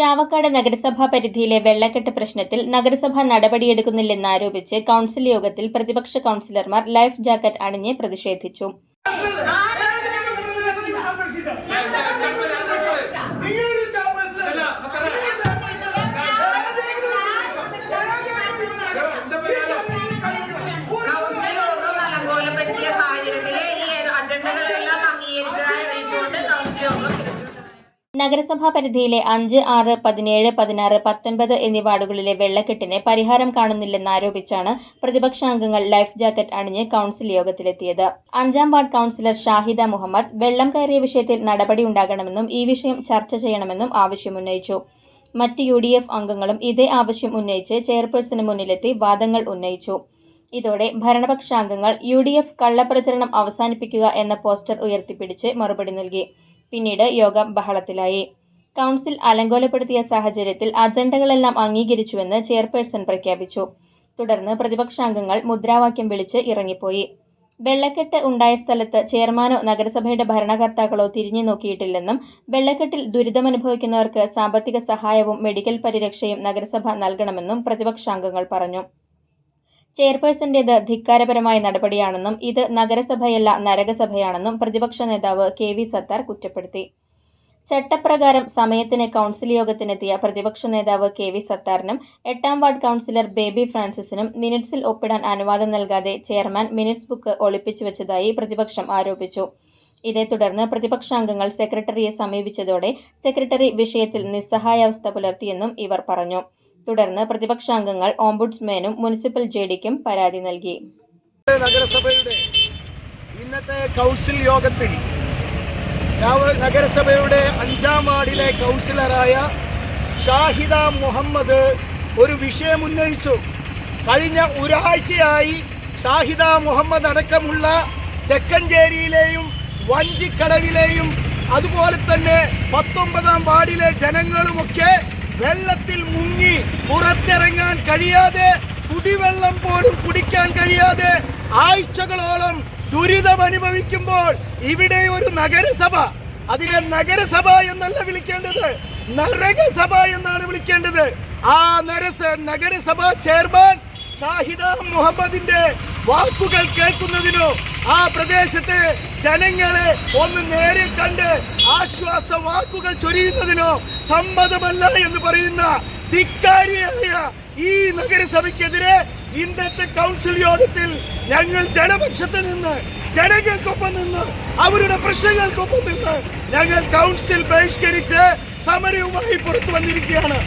ചാവക്കാട് നഗരസഭാ പരിധിയിലെ വെള്ളക്കെട്ട് പ്രശ്നത്തിൽ നഗരസഭ നടപടിയെടുക്കുന്നില്ലെന്നാരോപിച്ച് കൗൺസിൽ യോഗത്തിൽ പ്രതിപക്ഷ കൗൺസിലർമാർ ലൈഫ് ജാക്കറ്റ് അണിഞ്ഞ് പ്രതിഷേധിച്ചു. നഗരസഭാ പരിധിയിലെ അഞ്ച് ആറ് പതിനേഴ് പതിനാറ് പത്തൊൻപത് എന്നീ വാർഡുകളിലെ വെള്ളക്കെട്ടിന് പരിഹാരം കാണുന്നില്ലെന്നാരോപിച്ചാണ് പ്രതിപക്ഷാംഗങ്ങൾ ലൈഫ് ജാക്കറ്റ് അണിഞ്ഞ് കൗൺസിൽ യോഗത്തിലെത്തിയത്. അഞ്ചാം വാർഡ് കൗൺസിലർ ഷാഹിദ മുഹമ്മദ് വെള്ളം കയറിയ വിഷയത്തിൽ നടപടി ഉണ്ടാകണമെന്നും ഈ വിഷയം ചർച്ച ചെയ്യണമെന്നും ആവശ്യമുന്നയിച്ചു മറ്റ് യു ഡി എഫ് അംഗങ്ങളും ഇതേ ആവശ്യം ഉന്നയിച്ച് ചെയർപേഴ്സന് മുന്നിലെത്തി വാദങ്ങൾ ഉന്നയിച്ചു. ഇതോടെ ഭരണപക്ഷാംഗങ്ങൾ യു ഡി എഫ് കള്ളപ്രചരണം അവസാനിപ്പിക്കുക എന്ന പോസ്റ്റർ ഉയർത്തിപ്പിടിച്ച് മറുപടി നൽകി. പിന്നീട് യോഗം ബഹളത്തിലായി. കൗൺസിൽ അലങ്കോലപ്പെടുത്തിയ സാഹചര്യത്തിൽ അജണ്ടകളെല്ലാം അംഗീകരിച്ചുവെന്ന് ചെയർപേഴ്സൺ പ്രഖ്യാപിച്ചു. തുടർന്ന് പ്രതിപക്ഷാംഗങ്ങൾ മുദ്രാവാക്യം വിളിച്ച് ഇറങ്ങിപ്പോയി. വെള്ളക്കെട്ട് ഉണ്ടായ സ്ഥലത്ത് ചെയർമാനോ നഗരസഭയുടെ ഭരണകർത്താക്കളോ തിരിഞ്ഞു നോക്കിയിട്ടില്ലെന്നും വെള്ളക്കെട്ടിൽ ദുരിതമനുഭവിക്കുന്നവർക്ക് സാമ്പത്തിക സഹായവും മെഡിക്കൽ പരിരക്ഷയും നഗരസഭ നൽകണമെന്നും പ്രതിപക്ഷാംഗങ്ങൾ പറഞ്ഞു. ചെയർപേഴ്സന്റേത് ധിക്കാരപരമായ നടപടിയാണെന്നും ഇത് നഗരസഭയല്ല നരകസഭയാണെന്നും പ്രതിപക്ഷ നേതാവ് കെ വി സത്താർ കുറ്റപ്പെടുത്തി. ചട്ടപ്രകാരം സമയത്തിന് കൗൺസിൽ യോഗത്തിനെത്തിയ പ്രതിപക്ഷ നേതാവ് കെ വി സത്താറിനും എട്ടാം വാർഡ് കൗൺസിലർ ബേബി ഫ്രാൻസിസിനും മിനിറ്റ്സിൽ ഒപ്പിടാൻ അനുവാദം നൽകാതെ ചെയർമാൻ മിനിറ്റ്സ് ബുക്ക് ഒളിപ്പിച്ചു വെച്ചതായി പ്രതിപക്ഷം ആരോപിച്ചു. ഇതേ തുടർന്ന് പ്രതിപക്ഷാംഗങ്ങൾ സെക്രട്ടറിയെ സമീപിച്ചതോടെ സെക്രട്ടറി വിഷയത്തിൽ നിസ്സഹായാവസ്ഥ പുലർത്തിയെന്നും ഇവർ പറഞ്ഞു. തുടർന്ന് പ്രതിപക്ഷാംഗങ്ങൾ ഓംബുഡ്സ്മാനും മുനിസിപ്പൽ ജെ ഡിക്കും പരാതി നൽകി. നഗരസഭയുടെ ഇന്നത്തെ കൗൺസിൽ യോഗത്തിൽ നഗരസഭയുടെ അഞ്ചാം വാർഡിലെ കൗൺസിലറായ ഷാഹിദ മുഹമ്മദ് ഒരു വിഷയം ഉന്നയിച്ചു. കഴിഞ്ഞ ഒരാഴ്ചയായി ഷാഹിദ മുഹമ്മദ് അടക്കമുള്ള തെക്കഞ്ചേരിയിലെയും വഞ്ചിക്കടവിലെയും അതുപോലെ തന്നെ പത്തൊമ്പതാം വാർഡിലെ ജനങ്ങളുമൊക്കെ വെള്ളത്തിൽ മുങ്ങി പുറത്തിറങ്ങാൻ കഴിയാതെ കുടിവെള്ളം പോലും കുടിക്കാൻ കഴിയാതെ ആഴ്ചകളോളം ദുരിതം അനുഭവിക്കുമ്പോൾ ഇവിടെ ഒരു നഗരസഭ അതിനെ നഗരസഭ എന്നല്ല വിളിക്കേണ്ടത് നരകസഭ എന്നാണ് വിളിക്കേണ്ടത്. ആ നരസ നഗരസഭ ചെയർമാൻ ഷാഹിദ മുഹമ്മദിന്റെ വാക്കുകൾ കേൾക്കുന്നതിനോ ആ പ്രദേശത്തെ ജനങ്ങളെ ഒന്ന് നേരെ കണ്ട് ആശ്വാസ വാക്കുകൾ ചൊരിയുന്നതിനോ സമ്മതമല്ല എന്ന് പറയുന്ന ധിക്കാരിയായ ഈ നഗരസഭയ്ക്കെതിരെ ഇന്നത്തെ കൗൺസിൽ യോഗത്തിൽ ഞങ്ങൾ ജനപക്ഷത്ത് നിന്ന് ജനങ്ങൾക്കൊപ്പം നിന്ന് അവരുടെ പ്രശ്നങ്ങൾക്കൊപ്പം നിന്ന് ഞങ്ങൾ കൗൺസിൽ ബഹിഷ്കരിച്ച് സമരവുമായി പുറത്തു വന്നിരിക്കുകയാണ്.